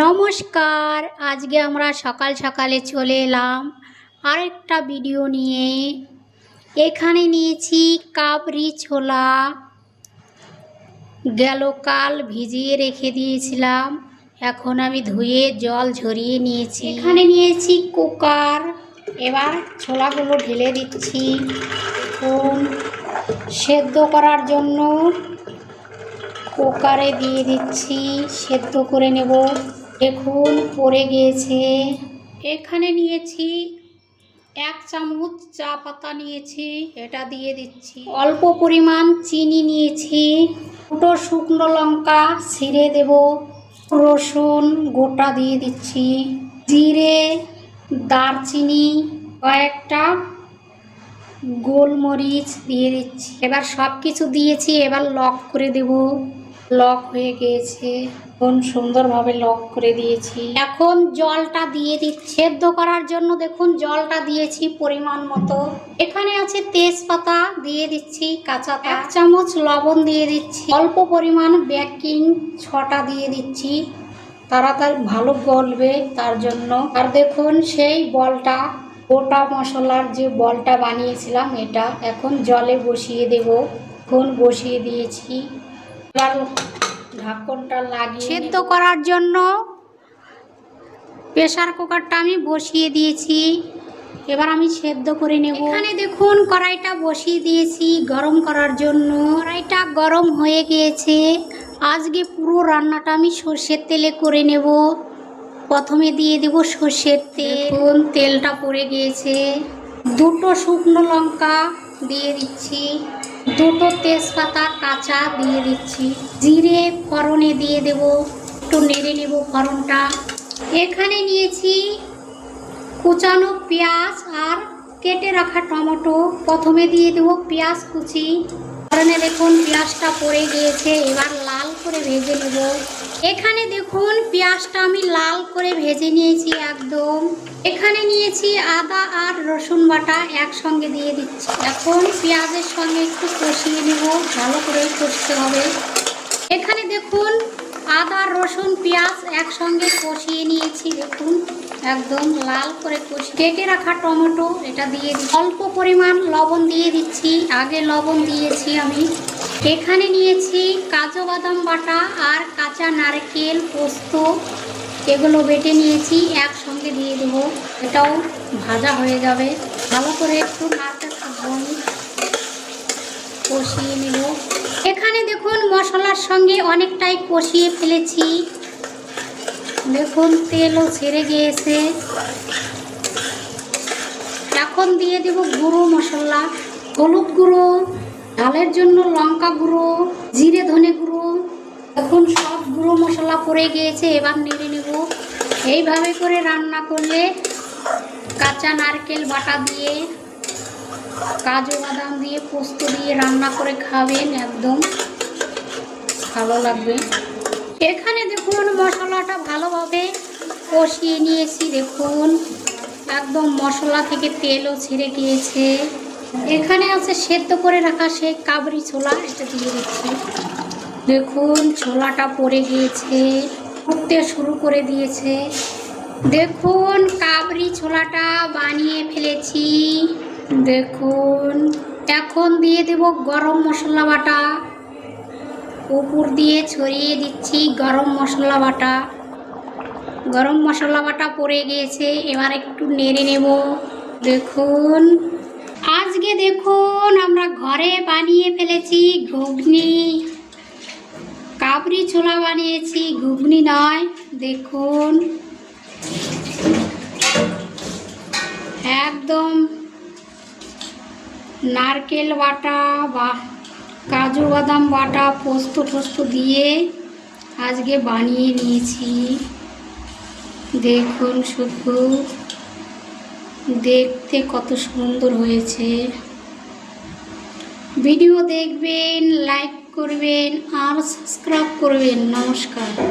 নমস্কার, আজকে আমরা সকাল সকালে চলে এলাম আরেকটা ভিডিও নিয়ে। এখানে নিয়েছি কাবরি ছোলা। গেল কাল ভিজিয়ে রেখে দিয়েছিলাম, এখন আমি ধুয়ে জল ঝরিয়ে নিয়েছি। এখানে নিয়েছি কুকার, এবার ছোলাগুলো ঢেলে দিচ্ছি। এখন সেদ্ধ করার জন্য কুকারে দিয়ে দিচ্ছি, সেদ্ধ করে নেব। দেখুন পড়ে গিয়েছে। এখানে নিয়েছি এক চামচ চা পাতা নিয়েছি এটা দিয়ে দিচ্ছি। অল্প পরিমাণ চিনি নিয়েছি দুটো শুকনো লঙ্কা ছিঁড়ে দেব রসুন গোটা দিয়ে দিচ্ছি জিরে দারচিনি কয়েকটা গোলমরিচ দিয়ে দিচ্ছি। এবার সব কিছু দিয়েছি এবার লক করে দেব। লক হয়ে গিয়েছে। এখন সুন্দরভাবে লক করে দিয়েছি। এখন জলটা দিয়ে দিচ্ছি। সেদ্ধ করার জন্য দেখুন, জলটা দিয়েছি পরিমাণ মতো। এখানে আছে তেজপাতা দিয়ে দিচ্ছি, কাঁচা এক চামচ লবণ দিয়ে দিচ্ছি। অল্প পরিমাণ বেকিং ছটা দিয়ে দিচ্ছি। তাড়াতাড়ি ভালো গলবে তার জন্য। আর দেখুন, সেই বলটা, গোটা মশলার যে বলটা বানিয়েছিলাম এটা এখন জলে বসিয়ে দেব। এখন বসিয়ে দিয়েছি। সেদ্ধ করার জন্য প্রেশার কুকারটা আমি বসিয়ে দিয়েছি। এবার আমি সেদ্ধ করে নেব। এখানে দেখুন কড়াইটা বসিয়ে দিয়েছি গরম করার জন্য। কড়াইটা গরম হয়ে গিয়েছে। আজকে পুরো রান্নাটা আমি সর্ষের তেলে করে নেব। প্রথমে দিয়ে দেব সর্ষের তেল। তেলটা পড়ে গিয়েছে। দুটো শুকনো লঙ্কা দিয়ে দিচ্ছি। দুটো তেজপাতা, কাঁচা দিয়ে দিচ্ছি। জিরে ফড়নে দিয়ে দেব। একটু নেড়ে নেব ফড়নটা। এখানে নিয়েছি কুচানো পেঁয়াজ আর কেটে রাখা টমেটো। প্রথমে দিয়ে দেব পেঁয়াজ কুচি। ফড়নে দেখুন, পেঁয়াজটা পড়ে গিয়েছে, এবার লাল করে ভেজে নেব। এখানে দেখুন, পেঁয়াজটা আমি লাল করে ভেজে নিয়েছি একদম। এখানে নিয়েছি আদা আর রসুন বাটা একসঙ্গে দিয়ে দিচ্ছি। এখন পেঁয়াজের সঙ্গে একটু কষিয়ে নেব, ভালো করে কষতে হবে। এখানে দেখুন আদা, রসুন, পেঁয়াজ একসঙ্গে কষিয়ে নিয়েছি, দেখুন, একদম লাল করে কষি কেটে রাখা টমেটো, এটা দিয়ে অল্প পরিমাণ লবণ দিয়ে দিচ্ছি, আগে লবণ দিয়েছি আমি। এখানে নিয়েছি কাজু বাদাম বাটা আর কাঁচা নারকেল পোস্ত, এগুলো বেটে নিয়েছি, একসঙ্গে দিয়ে দেবো। এটাও ভাজা হয়ে যাবে। ভালো করে একটু নাড়তে থাকব আমি কষিয়ে নেব। এখানে দেখুন মশলার সঙ্গে অনেকটাই কষিয়ে ফেলেছি। দেখুন তেলও ছেড়ে গিয়েছে। এখন দিয়ে দেব গুঁড়ো মশলা। হলুদ গুঁড়ো, ডালের জন্য লঙ্কা গুঁড়ো, জিরে ধনে গুঁড়ো। এখন সব গুঁড়ো মশলা পড়ে গিয়েছে, এবার নেড়ে নেব। এইভাবে করে রান্না করলে কাঁচা নারকেল বাটা দিয়ে কাজু বাদাম দিয়ে পোস্ত দিয়ে রান্না করে খাবেন একদম। ভালো লাগবে। এখানে দেখুন মশলাটা ভালোভাবে কষিয়ে নিয়েছি, দেখুন। একদম মশলা থেকে তেলও ছেড়ে গিয়েছে। এখানে আছে সেদ্ধ করে রাখা সেই কাবরি ছোলা, এটা দিয়ে দিচ্ছি। দেখুন ছোলাটা পড়ে গিয়েছে, ফুটতে শুরু করে দিয়েছে। দেখুন কাবরি ছোলাটা বানিয়ে ফেলেছি। দেখুন, এখন দিয়ে দেব গরম মশলা বাটা। উপর দিয়ে ছড়িয়ে দিচ্ছি গরম মশলা বাটা। গরম মশলা বাটা পড়ে গিয়েছে, এবার একটু নেড়ে নেব। দেখুন, আজকে দেখুন, আমরা ঘরে বানিয়ে ফেলেছি ঘুগনি। কাবরি ছোলা বানিয়েছি, ঘুগনি নয়, দেখুন। একদম নারকেল বাটা বা কাজু বাদাম বাটা পোস্ত টোস্ত দিয়ে আজকে বানিয়ে নিয়েছি। দেখুন শুধু। দেখতে কত সুন্দর হয়েছে। ভিডিও দেখবেন, লাইক করবেন আর সাবস্ক্রাইব করবেন। নমস্কার।